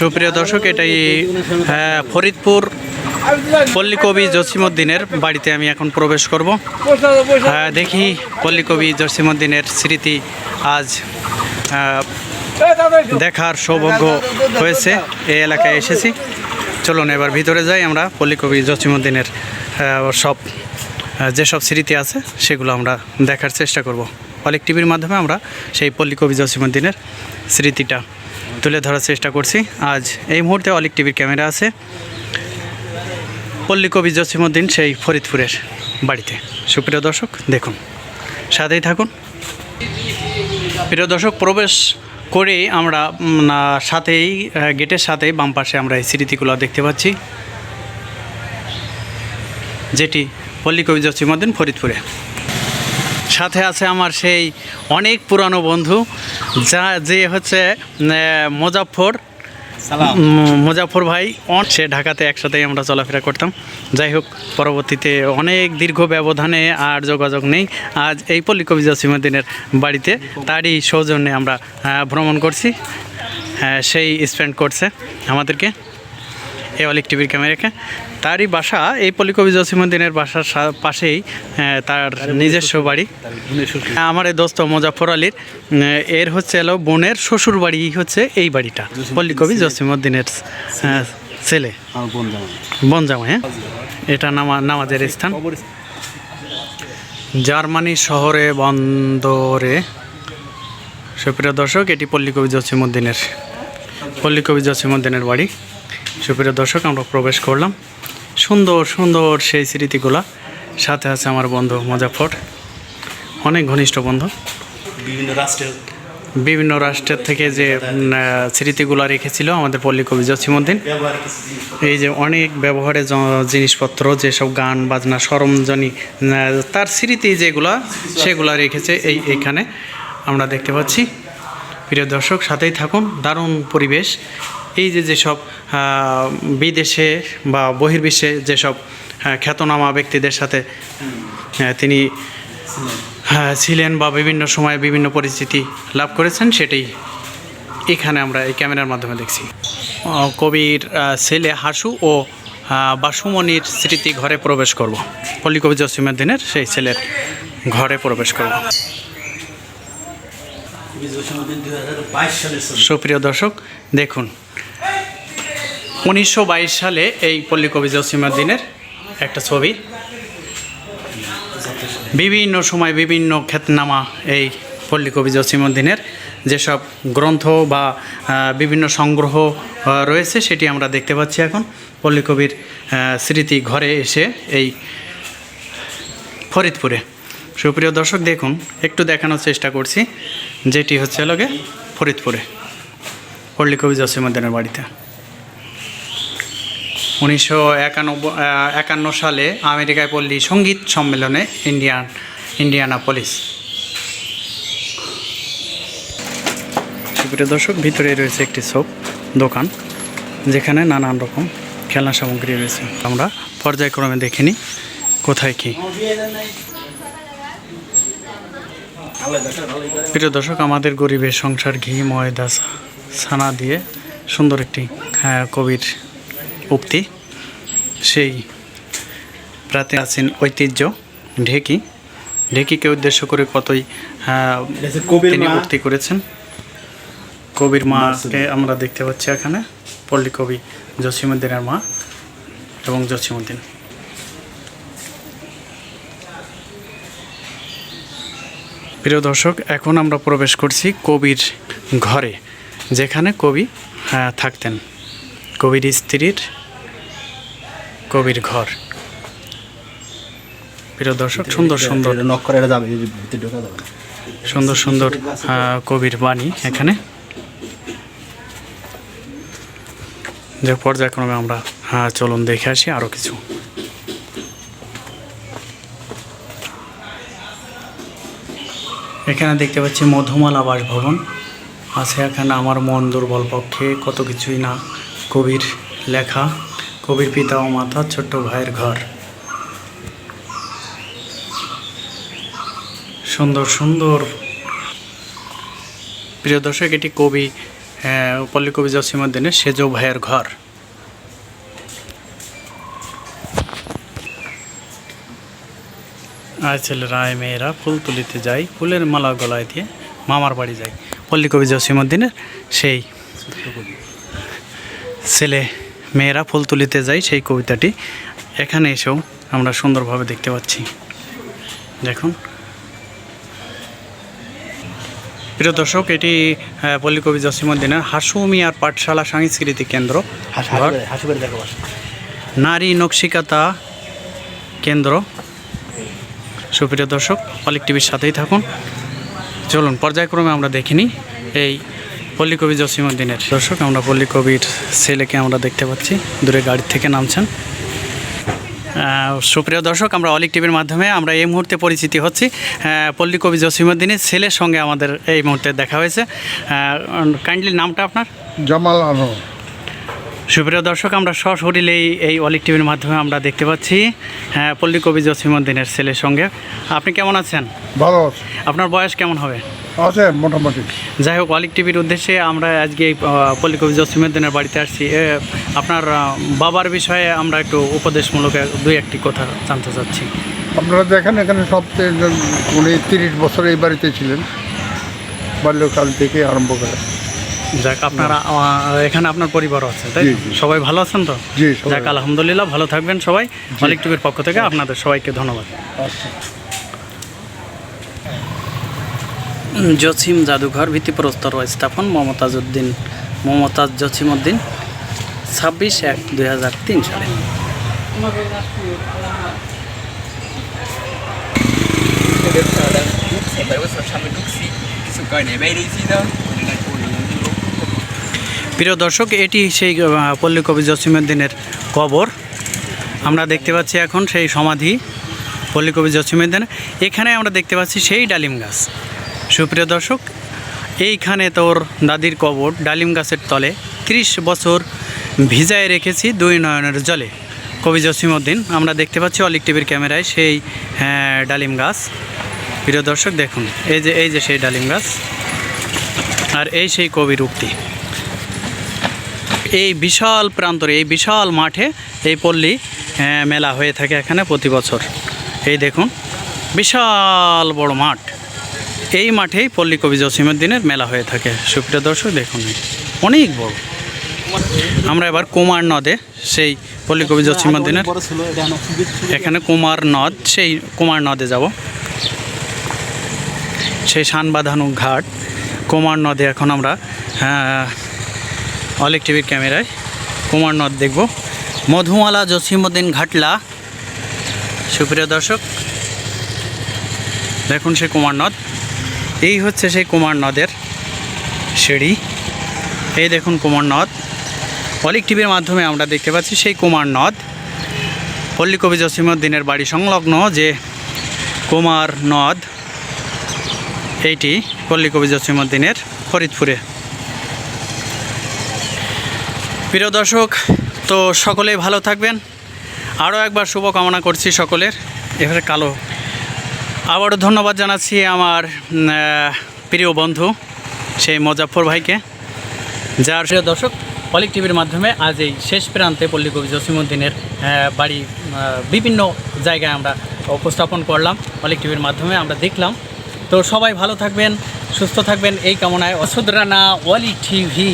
সুপ্রিয় দর্শক এটাই হ্যাঁ, ফরিদপুর পল্লী কবি জসিমুদ্দিনের বাড়িতে আমি এখন প্রবেশ করব। হ্যাঁ, দেখি পল্লী কবি জসিমুদ্দিনের স্মৃতি আজ দেখার সৌভাগ্য হয়েছে। এই এলাকায় এসেছি। চলুন এবার ভিতরে যাই আমরা। পল্লী কবি জসিমুদ্দিনের সব যেসব স্মৃতি আছে সেগুলো আমরা দেখার চেষ্টা করব। অনেক টিভির মাধ্যমে আমরা সেই পল্লী কবি জসিমুদ্দিনের স্মৃতিটা তুলে ধরার চেষ্টা করছি। আজ এই মুহূর্তে অলিক টিভির ক্যামেরা আছে। পল্লী কবি জসিমুদ্দিন সেই ফরিদপুরের বাড়িতে। সুপ্রিয় দর্শক, দেখুন। সাথেই থাকুন। প্রিয় দর্শক, প্রবেশ করেই আমরা সাথেই গেটের সাথেই বাম পাশে আমরা এই স্মৃতিগুলো দেখতে পাচ্ছি। যেটি পল্লী কবি জসিমুদ্দিন ফরিদপুরে। সাথে আছে আমার সেই অনেক পুরানো বন্ধু যা যে হচ্ছে মোজাফর মোজাফর ভাই সে ঢাকাতে একসাথেই আমরা চলাফেরা করতাম। যাই হোক পরবর্তীতে অনেক দীর্ঘ ব্যবধানে আর যোগাযোগ নেই। আজ এই পল্লী কবি জসিমুদ্দিনের বাড়িতে তারই সৌজন্যে আমরা ভ্রমণ করছি। হ্যাঁ, সেই স্পেন্ড করছে আমাদেরকে। এই অলিক টিভির ক্যামেরাকে তারই বাসা এই পল্লী কবি জসিমুদ্দিনের বাসার পাশেই তার নিজস্ব বাড়ি। আমার এই দোস্ত মোজাফর আলীর এর হচ্ছে এলো বোনের শ্বশুর বাড়ি হচ্ছে এই বাড়িটা পল্লী কবি জসিমুদ্দিনের ছেলে। বনজামা হ্যাঁ? এটা নামা নামাজের স্থান। জার্মানি শহরে বন্দরে। সুপ্রিয় দর্শক এটি পল্লিকবি জসিমুদ্দিনের পল্লী কবি জসিমুদ্দিনের বাড়ি। সুপ্রিয় দর্শক আমরা প্রবেশ করলাম। সুন্দর সুন্দর সেই স্মৃতিগুলা সাথে আছে আমার বন্ধু মুজাফর অনেক ঘনিষ্ঠ বন্ধু। বিভিন্ন রাষ্ট্রের। বিভিন্ন রাষ্ট্রের থেকে যে স্মৃতিগুলো রেখেছিল আমাদের পল্লী কবি জসিমুদ্দিন ব্যবহার এই যে অনেক ব্যবহারের জ- জিনিসপত্র যেসব গান বাজনা সরঞ্জানি আহ, তার স্মৃতি যেগুলা সেগুলা রেখেছে এই এখানে আমরা দেখতে পাচ্ছি। প্রিয় দর্শক সাথেই থাকুন। দারুণ পরিবেশ। এই যে যেসব বিদেশে বা বহির্বিশ্বে যেসব খ্যাতনামা ব্যক্তিদের সাথে তিনি ছিলেন বা বিভিন্ন সময়ে বিভিন্ন পরিচিতি লাভ করেছেন সেটাই এখানে আমরা এই ক্যামেরার মাধ্যমে দেখছি। কবির ছেলে হাসু ও বাসুমণির স্মৃতি ঘরে প্রবেশ করব। পল্লী কবি জসিমুদ্দিনের সেই ছেলের ঘরে প্রবেশ করব। সুপ্রিয় দর্শক দেখুন উনিশশো বাইশ সালে এই পল্লী কবি জসিমুদ্দিনের একটা ছবি। বিভিন্ন সময় বিভিন্ন খ্যাতনামা এই পল্লী কবি জসিমুদ্দিনের যেসব গ্রন্থ বা বিভিন্ন সংগ্রহ রয়েছে সেটি আমরা দেখতে পাচ্ছি এখন। পল্লী কবির স্মৃতি ঘরে এসে এই ফরিদপুরে। সুপ্রিয় দর্শক, দেখুন, একটু দেখানোর চেষ্টা করছি। যেটি হচ্ছে লগে ফরিদপুরে পল্লী কবি জসিমুদ্দিনের বাড়িতে। উনিশশো একান্ন সালে আমেরিকায় পল্লী সংগীত সম্মেলনে ইন্ডিয়ান ইন্ডিয়ানা পুলিশ সুপ্রিয় দর্শক ভিতরে রয়েছে একটি শপ দোকান, যেখানে নানান রকম খেলনা সামগ্রী রয়েছে। আমরা পর্যায়ক্রমে দেখে নিই কোথায় কী। প্রিয় দর্শক, আমাদের গরিবের সংসার ঘি, ময়দা, ছানা দিয়ে সুন্দর একটি কবির উক্তি। সেই প্রাতে আছেন ঐতিহ্য ঢেকি। ঢেকিকে উদ্দেশ্য করে কতই তিনি। উক্তি করেছেন। কবির মাকে আমরা দেখতে পাচ্ছি এখানে পল্লী কবি জসিমুদ্দিনের মা এবং জসিমুদ্দিন প্রিয় দর্শক এখন আমরা প্রবেশ করছি কবির ঘরে যেখানে কবি থাকতেন। কবির স্ত্রীর কবির ঘর। প্রিয় দর্শক সুন্দর সুন্দর যাবে। সুন্দর সুন্দর কবির বাণী এখানে। যে পর্যায়ক্রমে আমরা হ্যাঁ চলুন দেখে আসি আরও কিছু। এখানে দেখতে পাচ্ছি মধুমালা বাসভবন। আছে এখানে আমার মন দুর্বল পক্ষে কত কিছুই না কবির লেখা। কবির পিতা ও মাতা ছোট্ট ভাইয়ের ঘর। সুন্দর সুন্দর। প্রিয় দর্শক এটি কবি পল্লী কবি জসিমুদ্দিনের সেজ ভাইয়ের ঘর। আয় মেয়েরা ফুল তুলিতে যায় ফুলের মালা গলায় দিয়ে মামার বাড়ি যায় পল্লী কবি জসিমুদ্দিনের সেই ছেলে মেয়েরা ফুল তুলিতে যায় সেই কবিতাটি। এখানে এসেও আমরা সুন্দরভাবে দেখতে পাচ্ছি। দেখুন। প্রিয় দর্শক এটি আহ, পল্লী কবি জসিমুদ্দিনের হাসু মিয়ার পাঠশালা সাংস্কৃতিক কেন্দ্র। নারী নকশিকাতা কেন্দ্র। সুপ্রিয় দর্শক অলিক টিভির সাথেই থাকুন। চলুন পর্যায়ক্রমে আমরা দেখিনি এই পল্লী কবি জসিমুদ্দিনের দর্শক আমরা পল্লী কবির ছেলেকে আমরা দেখতে পাচ্ছি। দূরে গাড়ি থেকে নামছেন। সুপ্রিয় দর্শক আমরা অলিক টিভির মাধ্যমে আমরা এই মুহূর্তে পরিচিতি হচ্ছি। পল্লী কবি জসিমুদ্দিনের ছেলের সঙ্গে আমাদের এই মুহূর্তে দেখা হয়েছে। কাইন্ডলি নামটা আপনার? জামাল আনোয়ার সুপ্রিয় দর্শক আমরা সশরীরে এই অলিক টিভির মাধ্যমে আমরা দেখতে পাচ্ছি হ্যাঁ পল্লী কবি জসিমুদ্দিনের ছেলের সঙ্গে। আপনি কেমন আছেন? ভালো আপনার বয়স কেমন হবে? আছে মোটামুটি। যাই হোক অলিক টিভির উদ্দেশ্যে আমরা আজকে এই আহ, পল্লী কবি জসিমুদ্দিনের বাড়িতে আসছি। আপনার বাবার বিষয়ে আমরা একটু উপদেশমূলক দুই একটি কথা জানতে চাচ্ছি। আপনারা দেখেন এখানে সবচেয়ে উনি তিরিশ বছর এই বাড়িতে ছিলেন। বাল্যকাল থেকে আরম্ভ করে। যাক আপনারা এখানে আপনার পরিবার আছে তাই সবাই ভালো আছেন তো? যাক আলহামদুলিল্লাহ ভালো থাকবেন সবাই। অলিক টিভির পক্ষ থেকে আপনাদের সবাইকে ধন্যবাদ। জসিম জাদুঘর ভিত্তিপ্রস্তর স্থাপন মমতাজ উদ্দিন মমতাজ জসিম উদ্দিন ছাব্বিশ এক দুই সালে। প্রিয় দর্শক, এটি সেই পল্লী কবি জসিমুদ্দিনের কবর। আমরা দেখতে পাচ্ছি এখন সেই সমাধি পল্লী কবি জসিমুদ্দিন এখানে আমরা দেখতে পাচ্ছি সেই ডালিম গাছ। সুপ্রিয় দর্শক এইখানে তোর দাদির কবর ডালিম গাছের তলে ত্রিশ বছর ভিজায় রেখেছি দুই নয়নের জলে। কবি জসিমউদ্দিন আমরা দেখতে পাচ্ছি অলিক টিভির ক্যামেরায় সেই হ্যাঁ, ডালিম গাছ। প্রিয় দর্শক দেখুন এই যে এই যে সেই ডালিম গাছ আর এই সেই কবির উক্তি এই বিশাল প্রান্তরে এই বিশাল মাঠে এই পল্লী আহ, মেলা হয়ে থাকে এখানে প্রতি বছর। এই দেখুন বিশাল বড় মাঠ। এই মাঠেই পল্লী কবি জসিমুদ্দিনের মেলা হয়ে থাকে। সুপ্রিয় দর্শক দেখুন অনেক বড়। আমরা এবার কুমার নদে সেই পল্লী কবি সুবিধ ছিল এখানে কুমার নদ সেই কুমার নদে যাব। সেই শান বাঁধানো ঘাট কুমার নদে এখন আমরা আহ, অলিক টিভির ক্যামেরায় কুমার নদ দেখব। মধুমালা জসিমুদ্দিন ঘাটলা। সুপ্রিয় দর্শক দেখুন সেই কুমার নদ। এই হচ্ছে সেই কুমার নদের সিঁড়ি। এই দেখুন কুমার নদ। অলিক টিভির মাধ্যমে আমরা দেখতে পাচ্ছি সেই কুমার নদ। পল্লী কবি জসিমুদ্দিনের বাড়ি সংলগ্ন যে কুমার নদ, এইটি পল্লী কবি জসিমুদ্দিনের ফরিদপুরে। প্রিয় দর্শক, তো সকলেই ভালো থাকবেন। আরও একবার শুভকামনা করছি সকলের। এবারে কালো আবারও ধন্যবাদ জানাচ্ছি আমার প্রিয় বন্ধু, সেই মজাফর ভাইকে, যার প্রিয় দর্শক, পলিক টিভির মাধ্যমে আজ এই শেষ প্রান্তে পল্লী কবি জসিমুদ্দিনের বাড়ি বিভিন্ন জায়গায় আমরা উপস্থাপন করলাম। পলিক টিভির মাধ্যমে আমরা দেখলাম। তো সবাই ভালো থাকবেন, সুস্থ থাকবেন। এই কামনায় অসুদরানা অলি টিভি।